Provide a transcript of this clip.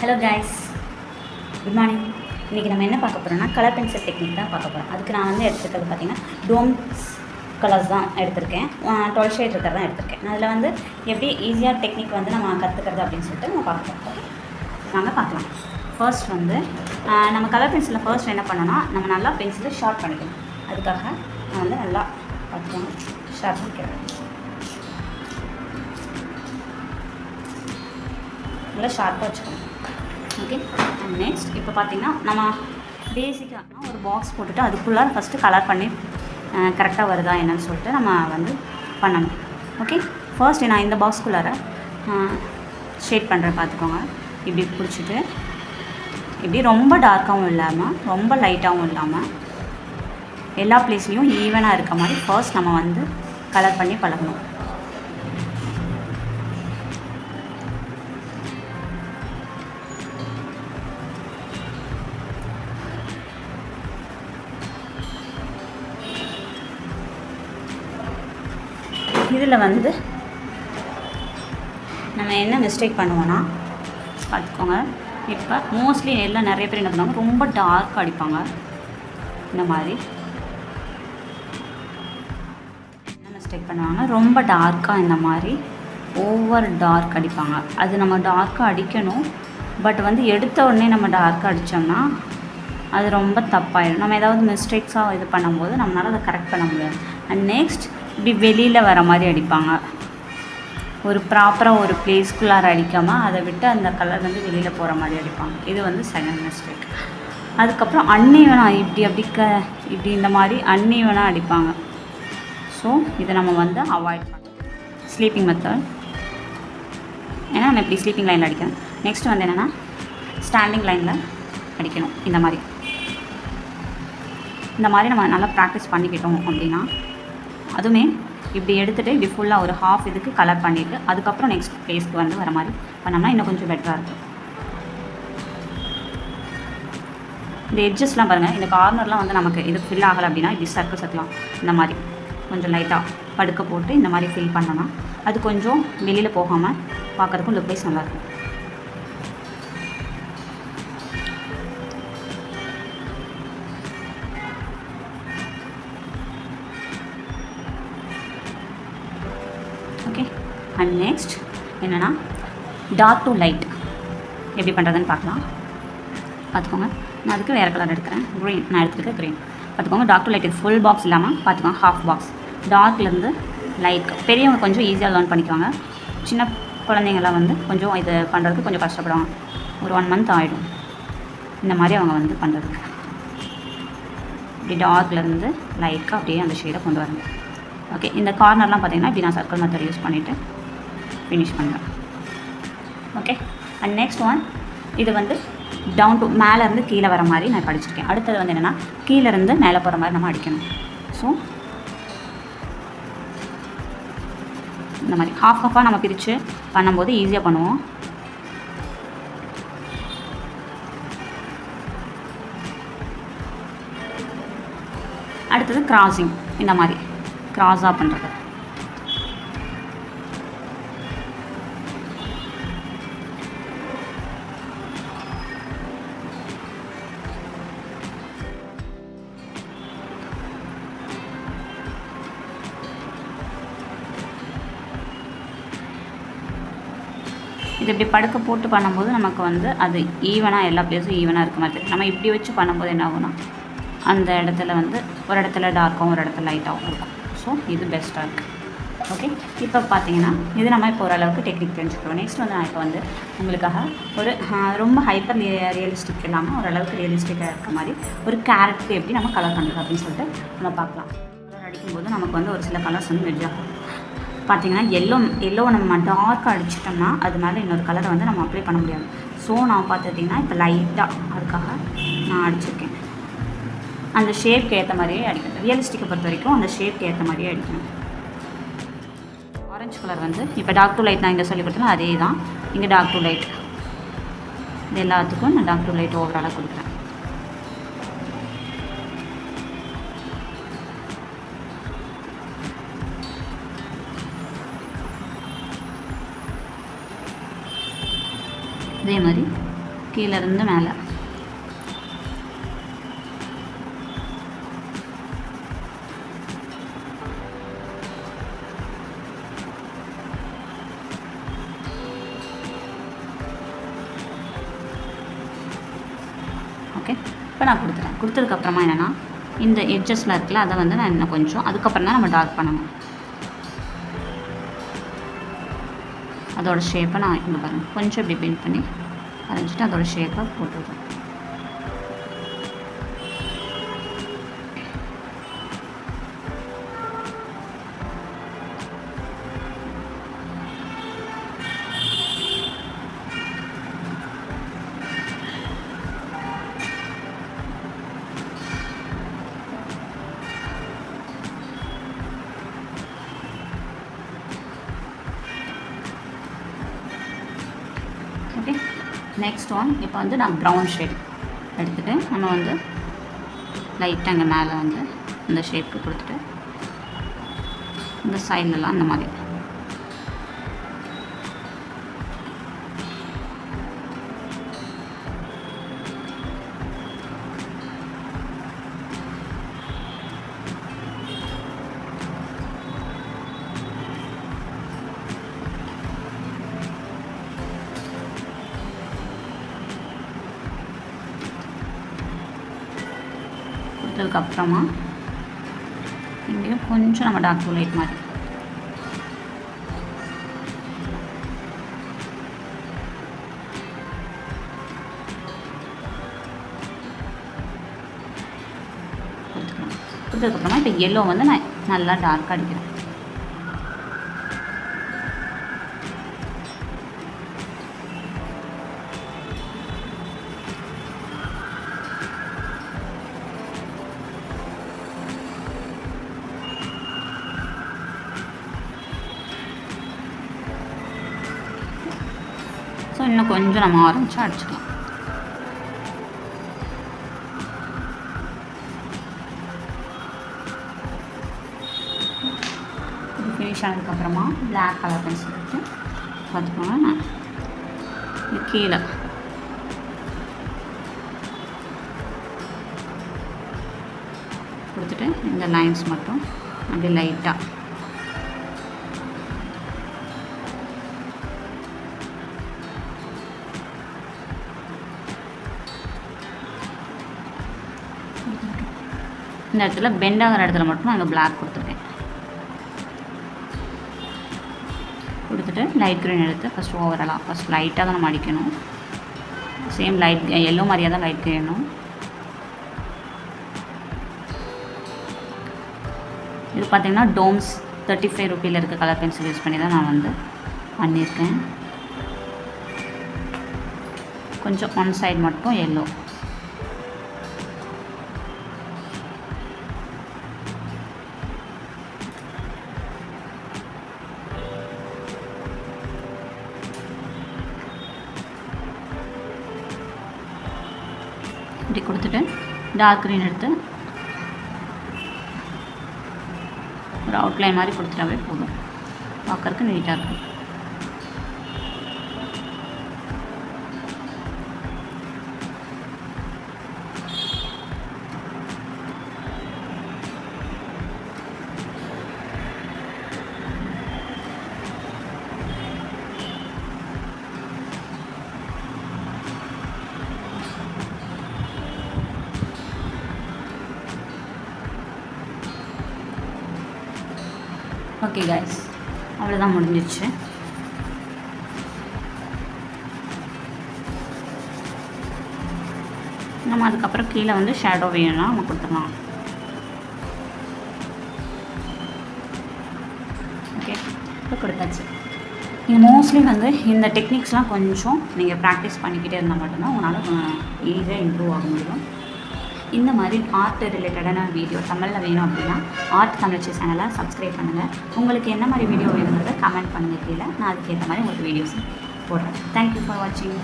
Hello guys good morning இன்றைக்கி நம்ம என்ன பார்க்க போகிறோம்னா கலர் பென்சில் டெக்னிக் தான் பார்க்க போகிறோம் அதுக்கு நான் வந்து எடுத்துக்கிறது பார்த்திங்கன்னா டோம்ஸ் கலர்ஸ் தான் எடுத்திருக்கேன். டுவெல் ஷேட் இருக்கிறது தான் எடுத்திருக்கேன். அதில் வந்து எப்படி ஈஸியாக டெக்னிக் வந்து நம்ம கற்றுக்கிறது அப்படின்னு சொல்லிட்டு நம்ம பார்க்கலாம் நாங்கள் பார்க்கலாம். ஃபர்ஸ்ட் வந்து நம்ம கலர் பென்சிலில் ஃபர்ஸ்ட் என்ன பண்ணோன்னா நம்ம நல்லா பென்சிலை ஷார்ப் பண்ணிக்கணும். அதுக்காக நான் வந்து நல்லா பார்த்துக்கோங்க. ஷார்ப் பண்ணிக்கிறேன். நல்லா ஷார்ப்பாக வச்சுக்கணும் ஓகே? அண்ட் நெக்ஸ்ட் இப்போ பார்த்தீங்கன்னா நம்ம பேசிக்காக ஒரு பாக்ஸ் போட்டுட்டு அதுக்குள்ளே ஃபஸ்ட்டு கலர் பண்ணி கரெக்டாக வருதா என்னன்னு சொல்லிட்டு நம்ம வந்து பண்ணணும். ஓகே? ஃபர்ஸ்ட் நான் இந்த பாக்ஸ்குள்ளார ஷேட் பண்ணுறேன் பார்த்துக்கோங்க இப்படி பிடிச்சிட்டு இப்படி ரொம்ப டார்க்காகவும் இல்லாமல் ரொம்ப லைட்டாகவும் இல்லாமல் எல்லா பிளேஸ்லேயும் ஈவனாக இருக்க மாதிரி ஃபர்ஸ்ட் நம்ம வந்து கலர் பண்ணி பழகணும். இதில் வந்து நம்ம என்ன மிஸ்டேக் பண்ணுவோன்னா பார்த்துக்கோங்க. இப்போ மோஸ்ட்லி எல்லாம் நிறைய பேர் என்ன பண்ணுவாங்க ரொம்ப டார்க் அடிப்பாங்க. இந்த மாதிரி. என்ன மிஸ்டேக் பண்ணுவாங்க ரொம்ப டார்க்காக இந்த மாதிரி ஓவர் டார்க் அடிப்பாங்க. அது நம்ம டார்க்காக அடிக்கணும். பட் வந்து எடுத்த உடனே நம்ம டார்க்காக அடித்தோம்னா அது ரொம்ப தப்பாயிடும் நம்ம ஏதாவது மிஸ்டேக்ஸாக இது பண்ணும்போது நம்மளால் அதை கரெக்ட் பண்ண முடியாது. அண்ட் நெக்ஸ்ட் இப்படி வெளியில் வர மாதிரி அடிப்பாங்க. ஒரு ப்ராப்பராக ஒரு பிளேஸ்குள்ளார அடிக்காமல் அதை விட்டு அந்த கலர் வந்து வெளியில் போகிற மாதிரி அடிப்பாங்க. இது வந்து செகண்ட் மிஸ்டேக் அதுக்கப்புறம் அன்னீவனாக இப்படி அப்படி க இப்படி இந்த மாதிரி அன்னீவனாக அடிப்பாங்க. ஸோ இதை நம்ம வந்து அவாய்ட் பண்ணணும் ஸ்லீப்பிங் மெத்தட் ஏன்னா நம்ம இப்படி ஸ்லீப்பிங் லைனில் அடிக்கணும் நெக்ஸ்ட் வந்து என்னென்னா ஸ்டாண்டிங் லைனில் அடிக்கணும். இந்த மாதிரி. இந்த மாதிரி நம்ம நல்லா ப்ராக்டிஸ் பண்ணிக்கிட்டோம் அப்படின்னா அதுவுமே இப்படி எடுத்துகிட்டு இப்படி ஃபுல்லாக ஒரு ஹாஃப் இதுக்கு கலர் பண்ணிவிட்டு அதுக்கப்புறம் நெக்ஸ்ட் ப்ளேஸ்க்கு வந்து வர மாதிரி பண்ணோம்னா இன்னும் கொஞ்சம் பெட்டராக இருக்கும். இந்த எட்ஜஸ்லாம் பாருங்கள் இந்த கார்னர்லாம் வந்து நமக்கு இது ஃபில் ஆகலை அப்படின்னா இப்படி சர்க்கிள் சர்க்கலாம் இந்த மாதிரி கொஞ்சம் லைட்டாக படுக்க போட்டு இந்த மாதிரி ஃபில் பண்ணோன்னா அது கொஞ்சம் வெளியில் போகாமல் பார்க்குறதுக்கும் லுக் வைஸ் நல்லாயிருக்கும் அண்ட் நெக்ஸ்ட் என்னென்னா டார்க் டு லைட் எப்படி பண்ணுறதுன்னு பார்க்கலாம். பார்த்துக்கோங்க. நான் அதுக்கு வேறு கலர் எடுக்கிறேன். க்ரீன் நான் எடுத்துருக்கேன் க்ரீன் பார்த்துக்கோங்க. டார்க் டு லைட் இது ஃபுல் பாக்ஸ் இல்லாமல் பார்த்துக்கோங்க ஹாஃப் பாக்ஸ் டார்க்லேருந்து லைட் பெரியவங்க கொஞ்சம் ஈஸியாக லேர்ன் பண்ணிக்குவாங்க. சின்ன குழந்தைங்களாம் வந்து கொஞ்சம் இது பண்ணுறதுக்கு கொஞ்சம் கஷ்டப்படுவாங்க. ஒரு ஒன் மந்த் ஆகிடும் இந்த மாதிரி அவங்க வந்து பண்ணுறதுக்கு இப்படி டார்க்லேருந்து லைட்டாக அப்படியே அந்த ஷேடை கொண்டு வரணும். ஓகே இந்த கார்னர்லாம் பார்த்தீங்கன்னா இப்படி நான் சர்க்கிள் மெத்தட் யூஸ் பண்ணிவிட்டு ஃபினிஷ் பண்ணலாம் ஓகே அண்ட் நெக்ஸ்ட் ஒன் இது வந்து டவுன் டு மேலேருந்து கீழே வர மாதிரி நான் படிச்சிருக்கேன். அடுத்தது வந்து என்னென்னா கீழேருந்து மேலே போகிற மாதிரி நம்ம அடிக்கணும். ஸோ இந்த மாதிரி ஹாஃப் ஹாஃபாக நம்ம பிரித்து பண்ணும்போது ஈஸியாக பண்ணுவோம். அடுத்தது கிராசிங் இந்த மாதிரி. கிராஸாக பண்ணுறது இது இப்படி படுக்க போட்டு பண்ணும்போது நமக்கு வந்து அது ஈவனாக எல்லா பிளேஸும் ஈவனாக இருக்க மாதிரி நம்ம இப்படி வச்சு பண்ணும்போது என்ன ஆகும்னா அந்த இடத்துல வந்து ஒரு இடத்துல டார்க்காகவும் ஒரு இடத்துல லைட்டாகவும் இருக்கும். ஸோ இது பெஸ்ட்டாக இருக்குது ஓகே இப்போ பார்த்தீங்கன்னா இது நம்ம இப்போ ஓரளவுக்கு டெக்னிக் தெரிஞ்சுக்கிறோம். நெக்ஸ்ட் வந்து நான் இப்போ வந்து உங்களுக்காக ஒரு ரொம்ப ஹைப்பர் ரியலிஸ்டிக் இல்லாமல் ஓரளவுக்கு ரியலிஸ்டிக்காக இருக்க மாதிரி ஒரு கேரக்டர் எப்படி நம்ம கலர் பண்ணுறது அப்படின்னு சொல்லிட்டு நம்ம பார்க்கலாம். கலர் அடிக்கும்போது நமக்கு வந்து ஒரு சில கலர்ஸ் வந்து மெஜாகும் பார்த்தீங்கன்னா எல்லோ எல்லோ நம்ம டார்க்காக அடிச்சிட்டோம்னா அது மேலே இன்னொரு கலரை வந்து நம்ம அப்ளை பண்ண முடியாது. ஸோ நான் பார்த்துட்டிங்கன்னா இப்போ லைட்டாக அதுக்காக நான் அடிச்சிருக்கேன். அந்த ஷேப்க்கு ஏற்ற மாதிரியே அடிக்கணும். ரியலிஸ்டிக்கை பொறுத்த வரைக்கும் அந்த ஷேப்க்கு ஏற்ற மாதிரியே அடிக்கணும். ஆரஞ்சு கலர் வந்து இப்போ டாக் டூ லைட் நான் இங்கே சொல்லி கொடுத்தேன் அதே தான் இங்கே டாக் டூ லைட் இது எல்லாத்துக்கும் நான் டாக் டு லைட் ஓவராலாக கொடுக்குறேன். அதே மாதிரி கீழேருந்து மேலே. ஓகே இப்போ நான் கொடுத்துறேன். கொடுத்ததுக்கப்புறமா என்னென்னா இந்த எட்ஜஸ்லாம் இருக்குல்ல அதை வந்து நான் இன்னும் கொஞ்சம் அதுக்கப்புறம் தான் நம்ம டார்க் பண்ணணும். அதோடய ஷேப்பை நான் இங்கே பாருங்கள் கொஞ்சம் இப்படி பெயிண்ட் பண்ணி வரைஞ்சிட்டு அதோடய ஷேப்பை போட்டுடுறேன். நெக்ஸ்ட் ஒன் இப்போ வந்து நான் ப்ரௌன் ஷேட் எடுத்துகிட்டு நம்ம வந்து லைட்டாக அங்கே மேலே வந்து இந்த ஷேப்புக்கு கொடுத்துட்டு இந்த சைட்லலாம் அந்த மாதிரி. அப்புறமா இங்கேயும் கொஞ்சம் நம்ம டார்க் ப்ளூ லைட் மாதிரி. கொடுத்துக்கலாம். கொடுத்ததுக்கப்புறமா இப்போ எல்லோ வந்து நான் நல்லா டார்க்காக அடிக்கிறேன். கொஞ்சம் நம்ம ஆரம்பிச்சு அடிச்சுக்கலாம் ஃபினிஷ் ஆனதுக்கப்புறமா பிளாக் கலர் பென்சில் எடுத்து பார்த்துக்கோங்க நான். இது கீழே. கொடுத்துட்டு இந்த லைன்ஸ் மட்டும் அப்படியே லைட்டாக இந்த இடத்துல பெண்ட் ஆகிற இடத்துல மட்டும் அங்கே பிளாக் கொடுத்துருக்கேன் கொடுத்துட்டு லைட் க்ரீன் எடுத்து ஃபஸ்ட் ஓவரலாக ஃபஸ்ட் லைட்டாக தான் நம்ம அடிக்கணும். சேம் லைட் எல்லோ மாதிரியாக தான் லைட் க்ரீனும் இது பார்த்தீங்கன்னா டோம்ஸ் தேர்ட்டி ஃபைவ் ருப்பியில் இருக்க கலர் பென்சில் யூஸ் பண்ணி தான் நான் வந்து பண்ணியிருக்கேன். கொஞ்சம் ஒன் சைடு மட்டும் எல்லோ இப்படி கொடுத்துட்டு டார்க் க்ரீன் எடுத்து ஒரு அவுட்லைன் மாதிரி கொடுத்துட்டாவே போதும் பார்க்கறதுக்கு நீட்டாக இருக்கும் ஓகே கைஸ் அவ்வளோதான் முடிஞ்சிச்சு நம்ம அதுக்கப்புறம் கீழே வந்து ஷேடோ வேணும்னா நம்ம கொடுத்துடலாம். ஓகே இப்போ கொடுத்தாச்சு. இது மோஸ்ட்லி வந்து இந்த டெக்னிக்ஸ்லாம் கொஞ்சம் நீங்கள் ப்ராக்டிஸ் பண்ணிக்கிட்டே இருந்தால் மட்டும்தான் உங்களால் ஈஸியாக இம்ப்ரூவ் ஆக முடியும். இந்த மாதிரி ஆர்ட் ரிலேட்டடான வீடியோ தமிழில் வேணும் அப்படின்னா ஆர்ட் தமிழ்ச்சி சேனலை சப்ஸ்கிரைப் பண்ணுங்கள் உங்களுக்கு என்ன மாதிரி வீடியோ வேணுங்கிறத கமெண்ட் பண்ணுங்கள் கீழே. நான் அதுக்கேற்ற மாதிரி உங்களுக்கு வீடியோஸ் போடுறேன். தேங்க்யூ ஃபார் வாட்சிங்